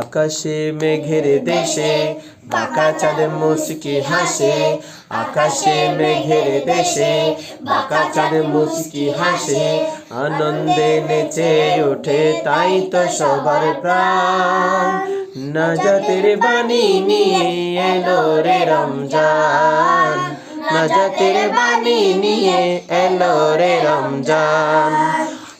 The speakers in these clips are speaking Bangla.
আকাশে মেঘের দেশে, বাঁকা চাঁদ মুসকি হাসে। আকাশে মেঘের দেশে, বাঁকা চাঁদ মুসকি হাসে। আনন্দে নেচে ওঠে তাই তো সবার প্রাণ। নাজাতের বাণী নিয়ে এলো রে রমজান। নাজাতের বাণী নিয়ে এলো রে রমজান।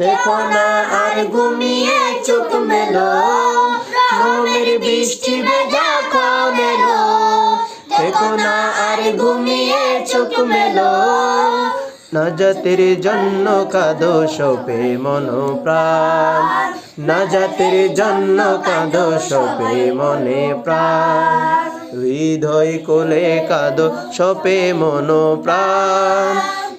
থেকো আর ঘুমিয়ে চোখ মেলো। রহমের বৃষ্টি ভেজা কান এলো। থেকো না আর ঘুমিয়ে চোখ মেলো। নাজাতের জন্য কাঁদো সপে মন প্রাণ নাজাতের জন্য কাঁদো সপে মনে প্রাণ। হৃদয় কোলে কাঁদো সপে মন প্রাণ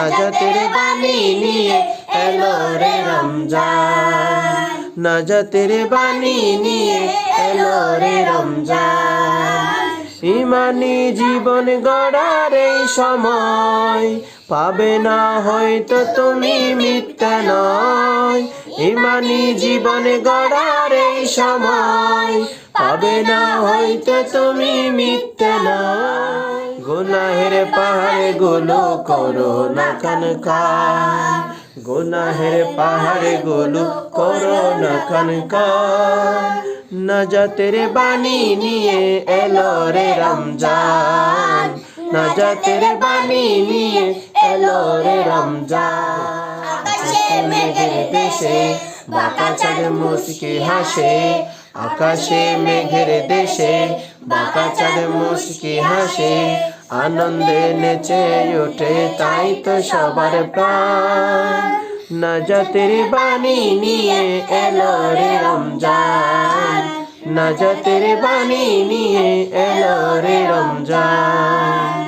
নাজাতের বাণী নিয়ে এলো রে রমজান। নাজাতের বাণী নিয়ে এলো রে রমজান। ইমানি জীবন গড়ার এই সময় পাবে না হয়তো তুমি মিথ্যা নয়। ইমানি জীবন গড়ার এই সময় পাবে না হয়তো তুমি মিথ্যা নয়। গুনাহের পাহাড়ে গুলো করো না কানকান গুনাহের পাহাড়গুলো করো না কানকান নাজাতের বাণী নিয়ে এলো রে রমজান। নাজাতের বাণী নিয়ে এলো রে রমজান। দেশে বাঁকা চাঁদ মুচকি হাসে আকাশে, মেঘের দেশে, বাঁকা চাঁদ মুচকি হাসে, আনন্দে নেচে ওঠে, তাই তো সবার প্রাণ। নাজাতের বাণী নিয়ে এলো রে রমজান। নাজাতের বাণী নিয়ে এলো রে রমজান।